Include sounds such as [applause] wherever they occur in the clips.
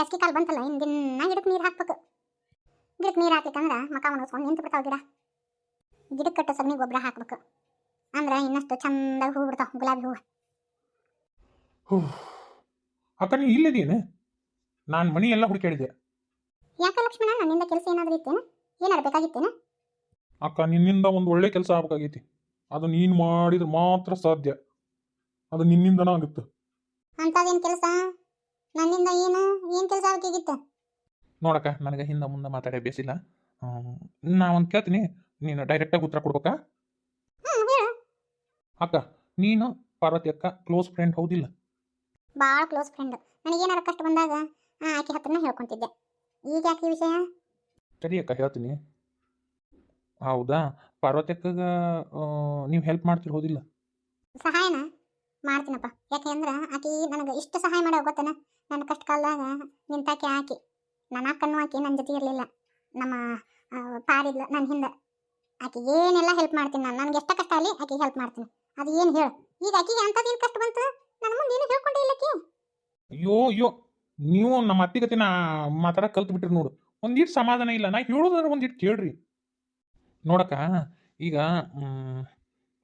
ಬ್ಯಾಸ್ಗಿ ಕಾಲ ಬಂತಲ್ಲ ಇನ್ನು ದಿನ ಗಿಡಕ್ಕೆ ನೀರು ಹಾಕ್ಬೇಕು. ಗಿಡಕ್ಕೆ ನೀರು ಹಾಕ್ಲಿಕ್ಕಂದ್ರೆ ಮಕ ಮುಗಿಸ್ಕೊಂಡು ನಿಂತು ಬಿಡ್ತಾವೆ ಗಿಡ. ಗಿಡಕ್ಕೆ ಕಟ್ಟೋ ಸಗಣಿ ಗೊಬ್ಬರ ಹಾಕ್ಬೇಕು. ಅಂದ್ರೆ ಇನ್ನಷ್ಟು ಚಂದ ಹೂ ಬಿಡ್ತಾವ ಗುಲಾಬಿ ಹೂವು. ಹೂ. ಅಕ್ಕ ನೀ ಇಲ್ಲದೇನು? ನಾನು ಮನಿ ಎಲ್ಲ ಹುಡುಕಾಡಿದೆ ಯಾಕೆ ಲಕ್ಷ್ಮಣ ನನ್ನಿಂದ ಕೆಲಸ ಏನಾದರೂ ಇತ್ತೇನ? ಏನಾದ್ರು ಬೇಕಾಗಿತ್ತೇನು? ಅಕ್ಕ ನಿನ್ನಿಂದ ಒಂದು ಒಳ್ಳೆ ಕೆಲಸ ಆಗ್ಬೇಕಾಗೈತಿ. ಅದು ನೀನು ಮಾಡಿದ್ರೆ ಮಾತ್ರ ಸಾಧ್ಯ. ಅದು ನಿನ್ನಿಂದನ ಆಗುತ್ತೆ. ಅಂಥದ್ದೇನು ಕೆಲಸ? ನನ್ನಿಂದ ಏನು? ಏನು ಕೆಲಸ ಆಗಬೇಕಿತ್ತು ನೋಡಕ್ಕ ನನಗೆ ಹಿಂದೆ ಮುಂದೆ ಮಾತಾಡೇ ಬೇಸಿಲ್ಲ. ನಾ ಒಂದು ಕೇಳ್ತೀನಿ. ನೀನು ಡೈರೆಕ್ಟಾಗಿ ಉತ್ತರ ಕೊಡ್ಬೇಕಾ? ಅಕ್ಕ ನೀನು ಪಾರ್ವತಿ ಅಕ್ಕ ಕ್ಲೋಸ್ ಫ್ರೆಂಡ್ ಹೌದಿಲ್ಲ? ಭಾಳ ಕ್ಲೋಸ್ ಫ್ರೆಂಡ್ ನನಗೇನಾರ ಕಷ್ಟ ಬಂದಾಗ ಆ, ಆಕೆ ಹತ್ರನ ಹೇಳ್ಕೊಂತಿದ್ದೆ. ಈಗ ಯಾಕೆ ಈ ವಿಷಯ? ಸರಿ ಅಕ್ಕ ಹೇಳ್ತೀನಿ. ಹೌದಾ? ಪಾರ್ವತಿ ಅಕ್ಕಗ ನೀವು ಹೆಲ್ಪ್ ಮಾಡ್ತೀರಿ ಹೌದಿಲ್ಲ ಸಹಾಯನ? ಮಾಡ್ತೀನಪ್ಪ. ಯಾಕೆಂದ್ರೆ ಆಕಿ ನನಗೆ ಇಷ್ಟು ಸಹಾಯ ಮಾಡೋ ಗೊತ್ತನ? ನನ್ನ ಕಷ್ಟ ಕಾಲದಾಗ ನಿಂತಾಕೆ ಆಕಿ, ನನ್ನ ಅಕ್ಕನೂ ಆಕಿ ನನ್ನ ಜೊತೆ ಇರಲಿಲ್ಲ. ನಮ್ಮ ಪಾರಿದ್ಲು, ನನ್ನ ಹಿಂದೆ. ಆಕಿ ಏನೆಲ್ಲ ಹೆಲ್ಪ್ ಮಾಡ್ತೀನಿ ನಾನು? ನನಗೆ ಎಷ್ಟು ಕಷ್ಟ ಆಗಲಿ ಆಕಿಗೆ ಹೆಲ್ಪ್ ಮಾಡ್ತೀನಿ. ಅದು ಏನು ಹೇಳು? ಈಗ ಆಕಿಗೆ ಏನು ಕಷ್ಟ ಬಂತು? ನನ್ನ ಮುಂದೆ ಏನು ಹೇಳ್ಕೊಂಡೇ ಇಲ್ಲ ಆಕಿ. ಅಯ್ಯೋ ಅಯ್ಯೋ. ನೀವು ನಮ್ಮ ಅತ್ತಿಗತಿನ ಮಾತಾಡಕ್ಕೆ ಕಲ್ತು ಬಿಟ್ರಿ ನೋಡು. ಒಂದಿಟ್ಟು ಸಮಾಧಾನ ಇಲ್ಲ. ನಾ ಹೇಳೋದಾದ್ರೆ ಒಂದಿಟ್ಟು ಕೇಳ್ರಿ. ನೋಡಕ್ಕ, ಈಗ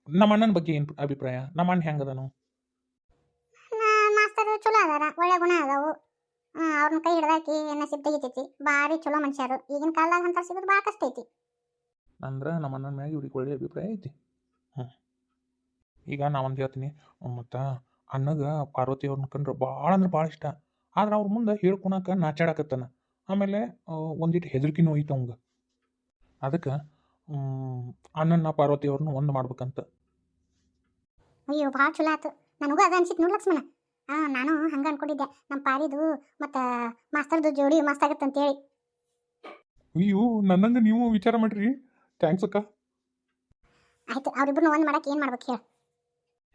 ನಮ್ಮ ಅಣ್ಣನ ಬಗ್ಗೆ ಏನು ಅಭಿಪ್ರಾಯ? ನಮ್ಮ ಅಣ್ಣ ಹೆಂಗದನು? ಚಲೋ ಅದಾರ ಒಳ್ಳೆ ಗುಣ ಅದಾವು. ಅವ್ರನ್ನ ಕೈ ಹಿಡ್ದಾಕಿ ನಸೀಬ್ ತೆಗಿತೈತಿ ಭಾರಿ ಚಲೋ ಮನುಷ್ಯರು. ಈಗಿನ ಕಾಲದಾಗ ಅಂತ ಸಿಗೋದು ಭಾಳ ಕಷ್ಟ ಐತಿ. ಅಂದ್ರೆ ನಮ್ಮ ಅಣ್ಣನ ಮ್ಯಾಗ ಇವ್ರಿಗೆ ಒಳ್ಳೆ ಅಭಿಪ್ರಾಯ ಐತಿ. ಈಗ ನಾ ಒಂದು ಹೇಳ್ತೀನಿ ಮತ್ತು ಅಣ್ಣಗ ಪಾರ್ವತಿ ಅವ್ರನ್ನ ಕಂಡ್ರೆ ಭಾಳ ಅಂದ್ರೆ ಭಾಳ ಇಷ್ಟ. ಆದ್ರೆ ಅವ್ರ ಮುಂದೆ ಹೇಳ್ಕೊಳಕ ನಾಚಾಡಕತ್ತಾನ. ಆಮೇಲೆ ಒಂದಿಟ್ಟು ಹೆದರಿಕೆನೂ ಐತೆ ಅವಂಗ. ಅದಕ್ಕೆ ಅಣ್ಣನ ಪಾರ್ವತಿ ಅವ್ರನ್ನ ಒಂದು ಮಾಡ್ಬೇಕಂತ. ಅಯ್ಯೋ ಭಾಳ ಚಲೋ ಆತು. ನನಗೂ ಅದ ಅನ್ಸಿತ್ತು ನೋಡು ಲಕ್ಷ್ಮಣ. ಆ ನಾನು ಹಂಗ ಅನ್ಕೊಂಡಿದ್ದೆ. ನಮ್ಮ ಪಾರಿದು ಮತ್ತು ಮಾಸ್ತರ್ದು ಜೋಡಿ ಮಸ್ತ್ ಆಗತ್ತೆ ಅಂತೇಳಿ. ಅಯ್ಯೋ ನನ್ನಂಗ ನೀವು ವಿಚಾರ ಮಾಡ್ರಿ. ಥ್ಯಾಂಕ್ಸ್ ಅಕ್ಕ. ಆಯ್ತು ಅವ್ರಿಬ್ರು ಒಂದು ಮಾಡಕ್ಕೆ ಏನು ಮಾಡ್ಬೇಕು ಹೇಳಿ.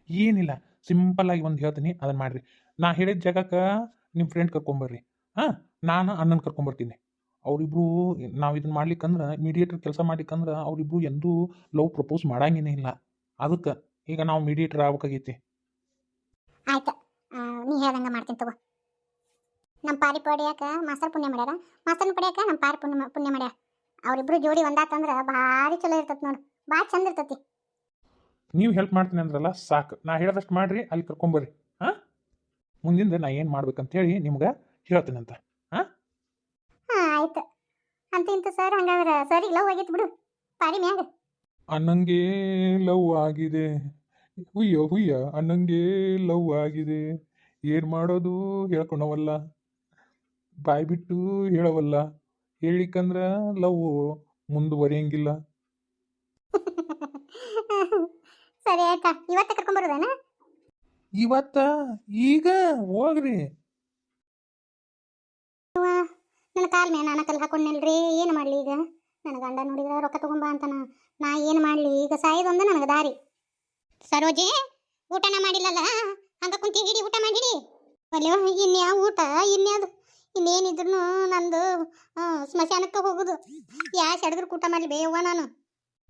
ಏನಿಲ್ಲ ಸಿಂಪಲ್ ಆಗಿ ಒಂದು ಹೇಳ್ತೀನಿ ಅದನ್ನ ಮಾಡ್ರಿ. ನಾ ಹೇಳಿದ ಜಾಗಕ್ಕೆ ನಿಮ್ಮ ಫ್ರೆಂಡ್ ಕರ್ಕೊಂಬರ್ರಿ. ಹಾಂ ನಾನು ಅಣ್ಣನ ಕರ್ಕೊಂಬರ್ತೀನಿ. ಅವರಿಬ್ರು ನಾವು ಇದನ್ನ ಮಾಡ್ಲಿಕ್ಕಂದ್ರೆ ಮೀಡಿಯೇಟರ್ ಕೆಲಸ ಮಾಡ್ಲಿಕ್ಕಂದ್ರ ಅವರಿಬ್ರು ಎಂದೂ ಲವ್ ಪ್ರಪೋಸ್ ಮಾಡಂಗೇನೇ ಇಲ್ಲ. ಅದಕ್ಕೆ ಈಗ ನಾವು ಮೀಡಿಯೇಟರ್ ಆಗ್ಬೇಕಾಗೈತಿ. ಹೇಳ್ದಂಗೆ ಮಾಡ್ತೀನಿ ತಗೋ. ನಮ್ಮ ಪಾರಿ ಪಡ್ಯಾಕ ಮಾಸ್ತರ್ ಪುಣ್ಯ ಮಾಡ್ಯಾರ. ಮಾಸ್ತರ್ನ ಪಡ್ಯಾಕ ನಮ್ಮ ಪಾರಿ ಪುಣ್ಯ ಪುಣ್ಯ ಮಾಡ್ಯಾರ. ಅವರಿಬ್ರು ಜೋಡಿ ಒಂದಾತಂದ್ರೆ ಭಾರಿ ಚಲೋ ಇರ್ತೈತಿ ನೋಡು. ಭಾಳ ಚಂದ ಇರ್ತೈತಿ. ನೀವು ಹೆಲ್ಪ್ ಮಾಡ್ತೀನಿ ಅಂದ್ರಲ್ಲ ಸಾಕು. ನಾ ಹೇಳಿದಷ್ಟು ಮಾಡ್ರಿ ಅಲ್ಲಿ ಕರ್ಕೊಂಬರ್ರಿ. ಹಾಂ? ಮುಂದಿಂದ ನಾ ಏನು ಮಾಡ್ಬೇಕಂತೇಳಿ ನಿಮ್ಗೆ ಹೇಳ್ತೀನಂತ ಹಾಂ? ಆಯ್ತು. ಅಂತ ಇಂತ ಸರ್ ಹಂಗಾದ್ರೆ ಸರಿಗೆ ಲವ್ ಆಗೈತಿ ಬಿಡು. ಪಾರಿ ಮ್ಯಾಗ. ಅಣ್ಣಂಗೆ ಲವ್ ಆಗಿದೆ. ಹುಯ್ಯ ಹುಯ್ಯ ಅಣ್ಣಂಗೆ ಲವ್ ಆಗಿದೆ. ಏನು ಮಾಡೋದು ಹೇಳ್ಕೊಳವಲ್ಲ ಬಾಯ್ ಬಿಟ್ಟು ಹೇಳವಲ್ಲ. ಹೇಳಿಕಂದ್ರ ಲವ್ ಮುಂದುವರಿಯಂಗಿಲ್ಲ. [laughs] ಸರಿ ಆಯ್ತಾ ಇವತ್ತೇ ಕರ್ಕೊಂಬರೋದೇನ? ಇವತ್ತ? ಈಗ ಹೋಗ್ರಿ. ನನ್ನ ಕಾಲ್ ಮೇಲೆ ನಾನು ಕಲ್ ಹಾಕೊಂಡ್ನಿಲ್ರಿ ಏನು ಮಾಡಲಿ ಈಗ? ನನ್ನ ಗಂಡ ನೋಡಿದ್ರೆ ರೊಕ್ಕ ತಗೊಂಬ ಅಂತಾನ. ನಾ ಏನು ಮಾಡಲಿ? ಈಗ ಸಾಯೋದೊಂದು ನನಗೆ ದಾರಿ. ಸರೋಜಿ ಊಟನ ಮಾಡಿಲ್ಲಲ್ಲ? ಹಂಗ ಕುಂತಿ ಹಿಡಿ ಊಟ ಮಾಡಿಡಿ? ಅಲ್ಲೋ ಇನ್ಯಾವ ಊಟ? ಇನ್ಯಾವುದು ಇನ್ನೇನಿದ್ರು ನಂದು ಸ್ಮಶಾನಕ್ಕೆ ಹೋಗುದು. ಯಾ ಸಡಗ್ರ ಊಟ ಮಾಡಲಿ ಬೇಯವ್ವ ನಾನು.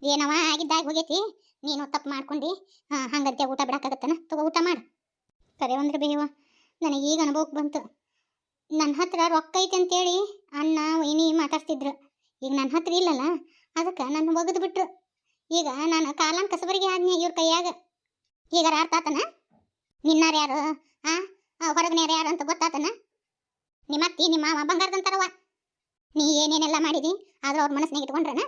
ಏನವ ಆಗಿದ್ದಾಗ ಹೋಗೈತಿ? ನೀನು ತಪ್ಪು ಮಾಡ್ಕೊಂಡು. ಹಾಂ ಹಂಗಂತೆ ಊಟ ಬಿಡಕ್ಕಾಗತ್ತನ? ತಗೋ ಊಟ ಮಾಡು. ಕರೆ ಅಂದ್ರೆ ಬೇಯವ್ವ ನನಗೆ ಈಗ ಅನುಭವಕ್ಕೆ ಬಂತು. ನನ್ನ ಹತ್ರ ರೊಕ್ಕ ಐತೆ ಅಂತೇಳಿ ಅಣ್ಣ, ವೈನಿ ಮಾತಾಡ್ತಿದ್ರು ಈಗ ನನ್ನ ಹತ್ರ ಇಲ್ಲಲ್ಲ, ಅದಕ್ಕೆ ನನ್ನ ಒಗದು ಬಿಟ್ರು. ಈಗ ನಾನು ಕಾಲಾನ್ ಕಸಬರಿಗೆ ಆದ್ನಿ ಇವ್ರ ಕೈಯಾಗ. ಈಗ ಅರ್ಥ ಆತನ ನಿನ್ನಾರ ಯಾರು? ಆ? ಹೊರಗನ್ಯಾರ ಯಾರು ಅಂತ ಗೊತ್ತಾತನ? ನಿಮ್ಮ ಅತ್ತಿ, ನಿಮ್ಮ ಮಾವ ಬಂಗಾರದಂತಾರವ ನೀ ಏನೇನೆಲ್ಲ ಮಾಡಿದಿ? ಆದ್ರೂ ಅವ್ರ ಮನಸ್ಸಿನಾಗ ಇಟ್ಕೊಂಡ್ರನ?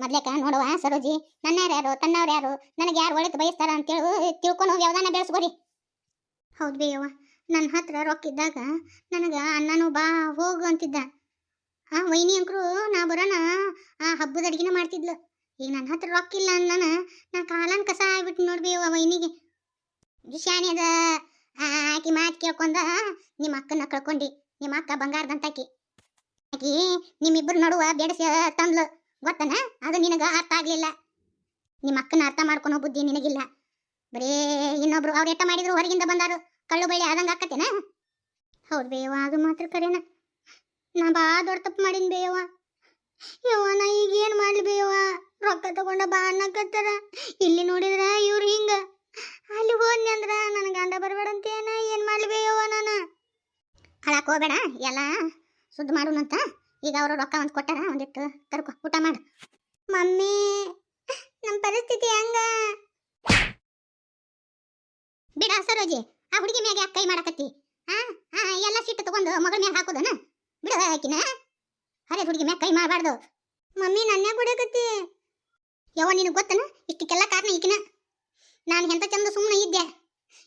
ಮೊದ್ಲೇಕ ನೋಡುವ, ಸರೋಜಿ. ನನ್ನವ್ರು ಯಾರು? ತನ್ನವ್ರು ಯಾರು? ನನಗೆ ಯಾರು ಒಳಗೆ ಬಯಸ್ತಾರ ಅಂತೇಳಿ ತಿಳ್ಕೊಂಡು ವ್ಯವಧಾನ ಬೆಳೆಸ್ಕೊರಿ. ಹೌದು ಬೇಯವ್ವ. ನನ್ನ ಹತ್ರ ರೊಕ್ಕ ಇದ್ದಾಗ ನನಗೆ ಅಣ್ಣನೂ ಬಾ, ಹೋಗು ಅಂತಿದ್ದ. ಆ ವೈನಿ ಅಂಕರು ನಾ ಬರೋಣ, ಆ ಹಬ್ಬದ ಅಡ್ಗಿನ ಮಾಡ್ತಿದ್ಲು. ಈಗ ನನ್ನ ಹತ್ರ ರೊಕ್ಕ ಇಲ್ಲ ಅಂದನ ನಾ ಕಾಲನ್ ಕಸ ಆಗ್ಬಿಟ್ಟು ನೋಡ್ಬೇವ ವೈನಿಗೆ. ಶಾಣಿ ಅದ ಆಕಿ ಮಾತು ಕೇಳ್ಕೊಂಡ ನಿಮ್ಮ ಅಕ್ಕನ ಕಳ್ಕೊಂಡಿ, ನಿಮ್ಮ ಅಕ್ಕ ಬಂಗಾರದಂತಾಕಿ. ಆಕಿ, ನಿಮ್ಮಿಬ್ಬರು ನಡುವ ಬೆಡಸ ತಂದ್ಲು. ಗೊತ್ತನ? ಅದು ನಿನಗ ಅರ್ಥ ಆಗಲಿಲ್ಲ. ನಿಮ್ಮ ಅಕ್ಕನ ಅರ್ಥ ಮಾಡ್ಕೊಳೋ ಬುದ್ಧಿ ನಿನಗಿಲ್ಲ. ಬರೇ ಇನ್ನೊಬ್ರು ಅವ್ರು ಎಟ್ಟ ಮಾಡಿದ್ರು ಹೊರಗಿಂದ ಬಂದಾರು. ಕಳ್ಳು ಬಳ್ಳಿ ಆದಂಗೆ ಆಕತ್ತೇನ? ಹೌದು ಬೇವ, ಅದು ಮಾತ್ರ ಕರೆನ. ನಾ ಬಾ ದೊಡ್ಡ ತಪ್ಪು ಮಾಡಿನ ಬೇಯವ್ವ ಯವ್ವ ನಾ ಈಗ ಏನು ಮಾಡ್ಲಿ ಬೇಯವ್ವ ರೊಕ್ಕ ತಗೊಂಡ ಬಾ ಅನ್ನಕತ್ತಾರ. ಇಲ್ಲಿ ನೋಡಿದ್ರೆ ಇವ್ರು ಹಿಂಗ. ಅಲ್ಲಿ ಹೋದ್ನಿ ಅಂದ್ರ ನನ್ನ ಗಂಡ ಬರಬೇಡಂತೇನ ಏನು ಮಾಡ್ಲಿ ಬೇಯವ್ವ ನಾನು? ಹಳಕ್ ಹೋಗ್ಬೇಡ ಎಲ್ಲ ಸುದ್ದಿ ಮಾಡೋಣಂತ ಈಗ ಅವರು ರೊಕ್ಕ ಒಂದು ಕೊಟ್ಟಾರ ಒಂದಿಟ್ಟು ತರ್ಕೊ ಊಟ ಮಾಡು. ಮಮ್ಮಿ ನಮ್ಮ ಪರಿಸ್ಥಿತಿ ಹೆಂಗ? ಬಿಡ ಸರೋಜಿ ಆ ಹುಡುಗಿ ಮ್ಯಾಗ ಯಾಕೆ ಕೈ ಮಾಡಕತ್ತಿ? ಆ ಆ, ಎಲ್ಲ ಸಿಟ್ಟು ತಗೊಂಡು ಮಗಳ ಮ್ಯಾಗ ಹಾಕೋದನ? ಬಿಡ ಹಾಕಿನ ಅರೆ ಹುಡುಗಿ ಮ್ಯಾಗ ಕೈ ಮಾಡಬಾರ್ದು. ಮಮ್ಮಿ ನನ್ನೇ ಬಿಡಕತ್ತಿ ಯವ್ವ ನಿನಗೆ ಗೊತ್ತನ? ಇಷ್ಟಕ್ಕೆಲ್ಲ ಕಾರಣ ಈಕಿನ. ನಾನು ಎಂತ ಚಂದ ಸುಮ್ಮನೆ ಇದ್ದೆ.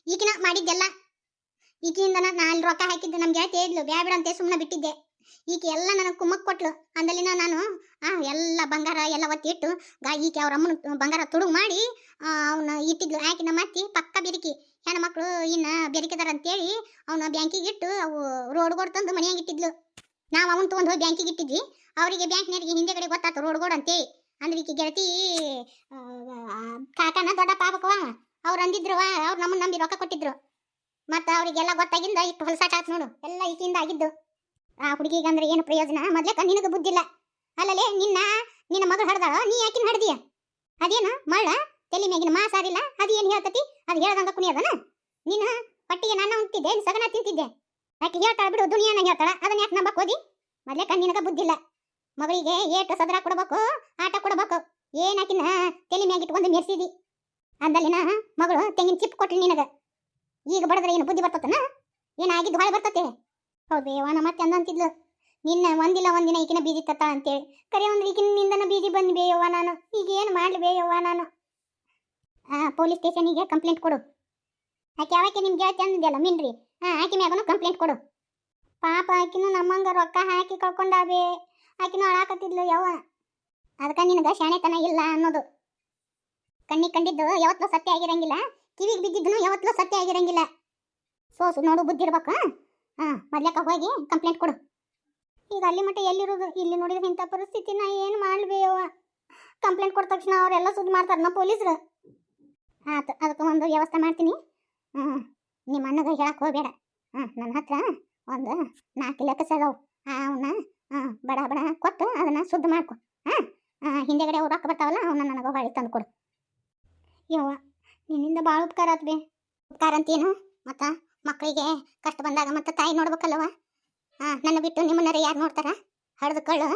ಈಕಿನ ಮಾಡಿದ್ದೆಲ್ಲ. ಈಕಿಯಿಂದ ನಾನು ರೊಕ್ಕ ಹಾಕಿದ್ದೆ ನಮ್ಮ ಗೆಳತಿ ಇದ್ಲು ಬ್ಯಾಬಿಡ ಅಂತ ಸುಮ್ಮನೆ ಬಿಟ್ಟಿದ್ದೆ. ಈಕೆ ಎಲ್ಲ ನನಗೆ ಕುಮ್ಮಕ್ ಕೊಟ್ಲು. ಅಂದಲಿನ ನಾನು, ಆ ಎಲ್ಲ ಬಂಗಾರ ಎಲ್ಲ ಒತ್ತಿಟ್ಟು, ಗಾ ಈಕೆ ಅವ್ರ ಅಮ್ಮನ ಬಂಗಾರ ತುಡುಗ್ ಮಾಡಿ ಅವನ್ನ ಇಟ್ಟಿದ್ಲು, ಆಕಿನ ಮತ್ತಿ, ಪಕ್ಕ ಬೆರಿಕಿ, ಹೆಣ್ಮಕ್ಳು ಇನ್ನ ಬೆರಿಕಿದಾರ ಅಂತೇಳಿ ಅವನ ಬ್ಯಾಂಕಿಗೆ ಇಟ್ಟು ಅವು ರೋಡ್ಗೋಡ್ ತಂದು ಮನೆಯಾಗ ಇಟ್ಟಿದ್ಲು. ನಾವು ಅವನ್ ತೊಗೊಂಡು ಹೋಗಿ ಬ್ಯಾಂಕಿಗೆ ಇಟ್ಟಿದ್ವಿ. ಅವರಿಗೆ ಬ್ಯಾಂಕ್ನವರಿಗೆ ಹಿಂದೆಗಡೆ ರೋಡ್ ಗೋಡ್ ಅಂತೇಳಿ. ಅಂದ್ರೆ ಈಕೆ ಗೆಳತಿ ಕಾಕನ ದೊಡ್ಡ ಆಗ್ಬೇಕವ ಅವ್ರು ಅಂದಿದ್ರವ ಅವ್ರು ನಮ್ಮನ್ನ ನಂಬಿ ರೊಕ್ಕ ಕೊಟ್ಟಿದ್ರು. ಮತ್ತೆ ಅವರಿಗೆಲ್ಲ ಗೊತ್ತಾಗಿಂದ ಇಟ್ಟು ಹೊಲಸಾಟ ಆಯ್ತು ನೋಡು, ಎಲ್ಲ ಈಕಿಂದ ಆಗಿದ್ದು. ಆ ಹುಡುಗಿಗೆ ಅಂದ್ರೆ ಏನು ಪ್ರಯೋಜನ? ಕ ನಿನಗೆ ಬುದ್ಧಿಲ್ಲ ಅಲ್ಲಲೇ ನಿನ್ನ ನಿನ್ನ ಮಗಳು ಹಡ್ದಾಳ? ನೀ ಯಾಕಿನ ಹಡ್ದೀಯ? ಅದೇನು? ಮಳ್ಳ? ತಲೆ ಮ್ಯಾಗಿನ ಅದು ಏನು ಹೇಳ್ತತಿ? ಅದು ಹೇಳ್ದಂಗ ಕುಣಿಯೋದನ? ನಿನ್ನ ಪಟ್ಟಿಗೆ ನಾನು ಉಂಟಿದ್ದೆ ಸಗನ ತಿಂತಿದ್ದೆ. ಆಕೆ ಹೇಳ್ತಾಳ ಬಿಡು ದುನಿಯಾನ ಹೇಳ್ತಾಳ. ಅದನ್ನ ಯಾಕೆ ನಂಬಕ್ ಹೋದಿ? ಕ ನಿನಗ ಬುದ್ಧಿಲ್ಲ ಮಗಳಿಗೆ ಏಟು ಸದರ ಕೊಡ್ಬೇಕು, ಆಟ ಕೊಡ್ಬೇಕು. ಏನ್ ಆಕಿನ ತಲೆ ಮ್ಯಾಗ ಇಟ್ಕೊಂಡು ಮೆರ್ಸಿದಿ. ಅಂದಲ್ಲಿನ ಮಗಳು ತೆಂಗಿನ ಚಿಪ್ ಕೊಟ್ರಿ ನಿನಗ. ಈಗ ಬಡದ್ರೆ ಏನು ಬುದ್ಧಿ ಬರ್ತತನ? ಏನಾಗಿದ್ದು ಹೊಳೆ ಬರ್ತತೆ? ಹೌದು ಯವ್ವ ಮತ್ತೆ ಅಂದಂತಿದ್ಲು. ನಿನ್ನ ಒಂದಿಲ್ಲ ಒಂದಿನ ಈಕಿನ ಬೀಜಿ ತತ್ತ ಅಂತೇಳಿ. ಕರೆ ಒಂದು ಈಗಿನಿಂದನ ಬೀಜಿ ಬಂದು ಬೇಯವ್ವ ನಾನು. ಈಗ ಏನು ಮಾಡ್ಲಿ ಬೇಯವ್ವ ನಾನು? ಆ, ಪೊಲೀಸ್ ಸ್ಟೇಷನಿಗೆ ಕಂಪ್ಲೇಂಟ್ ಕೊಡು. ಆಕೆ ಯಾವಾಕೆ ನಿಮ್ಗೆ ಹೇಳ್ತಿ ಅಂದಿದ್ಯಲ್ಲ ಮಿನ್ರಿ ಹಾಂ ಆಕೆ ಮ್ಯಾಗನು ಕಂಪ್ಲೇಂಟ್ ಕೊಡು. ಪಾಪ ಆಕಿನೂ ನಮ್ಮಂಗ ರೊಕ್ಕ ಹಾಕಿ ಕಳ್ಕೊಂಡಾವೆ. ಆಕಿನೂ ಅಳಾಕತ್ತಿದ್ಲು ಯವ್ವ. ಅದಕ್ಕೆ ನಿನಗೆ ಶಾಣೆತನ ಇಲ್ಲ ಅನ್ನೋದು. ಕಣ್ಣಿಗೆ ಕಂಡಿದ್ದು ಯಾವತ್ತೂ ಸತ್ಯ ಆಗಿರಂಗಿಲ್ಲ, ಕಿವಿಗೆ ಬಿದ್ದಿದ್ದು ಯಾವತ್ತೂ ಸತ್ಯ ಆಗಿರಂಗಿಲ್ಲ. ಸೋಸು ನೋಡು ಬುದ್ಧಿ ಇರ್ಬೇಕು? ಹಾಂ ಮೊದ್ಲಕ್ಕ ಹೋಗಿ ಕಂಪ್ಲೇಂಟ್ ಕೊಡು. ಈಗ ಅಲ್ಲಿ ಮಟ್ಟ ಎಲ್ಲಿರೋದು? ಇಲ್ಲಿ ನೋಡಿದ್ರೆ ಇಂಥ ಪರಿಸ್ಥಿತಿನ ಏನು ಮಾಡ್ಬೇವ ಕಂಪ್ಲೇಂಟ್ ಕೊಟ್ಟ ತಕ್ಷಣ ಅವರೆಲ್ಲ ಸುದ್ದಿ ಮಾಡ್ತಾರೆ ನಾ ಪೊಲೀಸರು. ಆತು, ಅದಕ್ಕೆ ಒಂದು ವ್ಯವಸ್ಥೆ ಮಾಡ್ತೀನಿ. ಹ್ಞೂ ನಿಮ್ಮ ಅಣ್ಣಗೆ ಹೇಳಕ್ಕೆ ಹೋಗಬೇಡ. ಹಾಂ ನನ್ನ ಹತ್ರ ಒಂದು ನಾಲ್ಕು ಲೆಕ್ಕ ಅದಾವು. ಅವನ್ನ ಹಾಂ ಬಡ ಬಡ ಕೊಟ್ಟು ಅದನ್ನು ಶುದ್ಧ ಮಾಡ್ಕೊ. ಹಾಂ ಹಿಂದೆಗಡೆ ಅವ್ರು ರೊಕ್ಕ ಬರ್ತಾವಲ್ಲ ಅವನ್ನ ನನಗೆ ಹೊಳಿ ತಂದು ಕೊಡು. ಯವ್ವ, ನಿನ್ನಿಂದ ಭಾಳ ಉಪಕಾರ ಬೇ. ಉಪಕಾರ ಅಂತೇನು ಮತ್ತು ಮಕ್ಕಳಿಗೆ ಕಷ್ಟ ಬಂದಾಗ ಮತ್ತೆ ತಾಯಿ ನೋಡ್ಬೇಕಲ್ಲವ ಹಾಂ ನನ್ನ ಬಿಟ್ಟು ನಿಮ್ಮನ್ನರ ಯಾರು ನೋಡ್ತಾರ? ಹಡ್ದು ಕಳ್ಳು,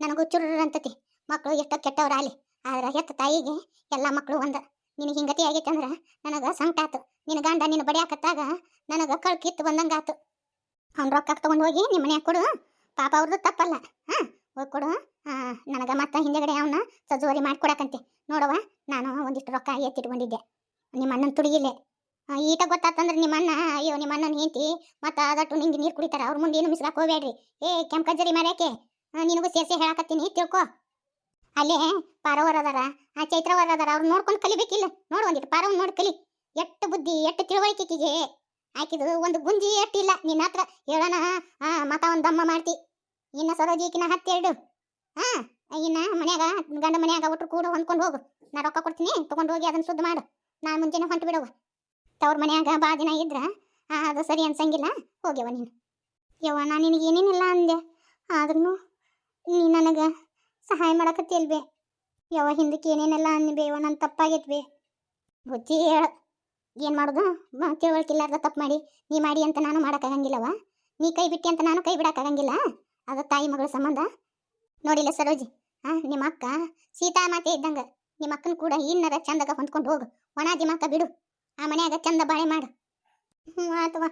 ನನಗೂ ಚುರುರು ಅಂತತಿ. ಮಕ್ಕಳು ಎಷ್ಟೋ ಕೆಟ್ಟವ್ರು ಅಲ್ಲಿ ಆದ್ರೆ ಹೆತ್ತ ತಾಯಿಗೆ ಎಲ್ಲ ಮಕ್ಕಳು ಒಂದ. ನಿನಗೆ ಹಿಂಗತಿ ಆಗೈತೆ ಅಂದ್ರೆ ನನಗೆ ಸಂಕಟ ಆತು. ನಿನ್ನ ಗಂಡ ನಿನ್ನ ಬಡಿಯಾಕತ್ತಾಗ ನನಗೆ ಕಳ್ ಕಿತ್ತು ಬಂದಂಗೆ ಆತು. ಅವ್ನ ರೊಕ್ಕ ತಗೊಂಡು ಹೋಗಿ ನಿಮ್ಮ ಕೊಡು. ಪಾಪ ಅವ್ರದ್ದು ತಪ್ಪಲ್ಲ. ಹಾಂ, ಹೋಗಿ ಕೊಡು. ನನಗೆ ಮತ್ತೆ ಹಿಂದೆಗಡೆ ಅವನ್ನ ಸಜುವರಿ ಮಾಡಿಕೊಡಕಂತೆ ನೋಡವ ನಾನು ಒಂದಿಷ್ಟು ರೊಕ್ಕ ಎತ್ತಿಟ್ಕೊಂಡಿದ್ದೆ. ನಿಮ್ಮ ಅಣ್ಣನ ತುಡಿಗಿಲ್ಲೇ ಆ, ಈಟ ಗೊತ್ತಾತಂದ್ರೆ ನಿಮ್ಮ ಅಣ್ಣ ಅಯ್ಯೋ ನಿಮ್ಮ ಅಣ್ಣನ ಹೆಂಡತಿ ಮತ್ತು ಅದಟ್ಟು ನಿಂಗೆ ನೀರು ಕುಡಿತಾರ ಅವ್ರ ಮುಂದೆ ಏನು ಮಿಸ್ಲಾಕ್ ಹೋಗ್ಬೇಡ್ರಿ. ಏ ಕೆಂಪಜ್ಜರಿ ಮರ್ಯಾಕೆ. ನಿನಗೂ ಸೇರಿಸಿ ಹೇಳಕತ್ತೀನಿ ತಿಳ್ಕೊ. ಅಲ್ಲೇ ಪಾರವರ್ ಅದಾರ ಆ ಚೈತ್ರವರ್ ಅದಾರ ಅವ್ರು ನೋಡ್ಕೊಂಡು ಕಲಿಬೇಕಿಲ್ಲ ನೋಡು ಒಂದಿಟ್ಟು ಪಾರವನ್ ನೋಡಿ ಕಲಿ. ಎಷ್ಟು ಬುದ್ಧಿ ಎಷ್ಟು ತಿಳುವಳಿಕೆಗೆ ಆಕಿದು ಒಂದು ಗುಂಜಿ ಎಟ್ಟಿಲ್ಲ ನಿನ್ನ ಹತ್ರ ಹೇಳೋಣ ಮತ ಒಂದು ದಮ್ಮ ಮಾಡ್ತಿ. ಇನ್ನ ಸರೋಜಿಕಿನ ಹತ್ತೆರಡು. ಹಾ ಇನ್ನ ಮನ್ಯಾಗ, ಗಂಡ ಮನ್ಯಾಗ ಒಟ್ಟು ಕೂಡ ಹೊಂದ್ಕೊಂಡು ಹೋಗು. ನಾ ರೊಕ್ಕ ಕೊಡ್ತೀನಿ, ತಗೊಂಡು ಹೋಗಿ ಅದನ್ನ ಶುದ್ಧ ಮಾಡು. ನಾನು ಮುಂಜಾನೆ ಹೊಂಟು ಬಿಡವು ತವ್ರ ಮನ್ಯಾಗ ಬಾ ದಿನ ಇದ್ರ ಅದು ಸರಿ ಅನ್ಸಂಗಿಲ್ಲ, ಹೋಗ್ಯವ ನೀನು. ಯವ್ವ ನಾನು ನಿನಗೆ ಏನೇನಿಲ್ಲ ಅಂದೆ? ಆದ್ರೂ ನೀ ನನಗೆ ಸಹಾಯ ಮಾಡಕತ್ತಿಲ್ವೇ ಯವ್ವ, ಹಿಂದಕ್ಕೆ ಏನೇನೆಲ್ಲ ಅನ್ಬೇವ ನನ್ನ ತಪ್ಪಾಗೈತೆ ಬೇ ಬುದ್ಧಿ ಹೇಳ. ಏನು ಮಾಡೋದು? ತಿಳುವಳಿಕಿಲ್ಲಾರ್ದ ತಪ್ಪು ಮಾಡಿ, ನೀ ಮಾಡಿ ಅಂತ ನಾನು ಮಾಡೋಕ್ಕಾಗಂಗಿಲ್ಲವ ನೀ ಕೈ ಬಿಟ್ಟಿ ಅಂತ ನಾನು ಕೈ ಬಿಡೋಕ್ಕಾಗಂಗಿಲ್ಲ ಅದು ತಾಯಿ ಮಗಳ ಸಂಬಂಧ. ನೋಡಿಲ್ಲ ಸರೋಜಿ. ಆ, ನಿಮ್ಮ ಅಕ್ಕ ಸೀತಾ ಮಾತೆ ಇದ್ದಂಗ. ನಿಮ್ಮ ಅಕ್ಕನ ಕೂಡ ಇನ್ನರ ಚಂದಾಗ ಹೊಂದ್ಕೊಂಡು ಹೋಗು. ಒಣ ದಿಮಾಕ ಬಿಡು. ಆ ಮನ್ಯಾಗ ಚಂದ ಬಾಳೆ ಮಾಡು. ಆತವ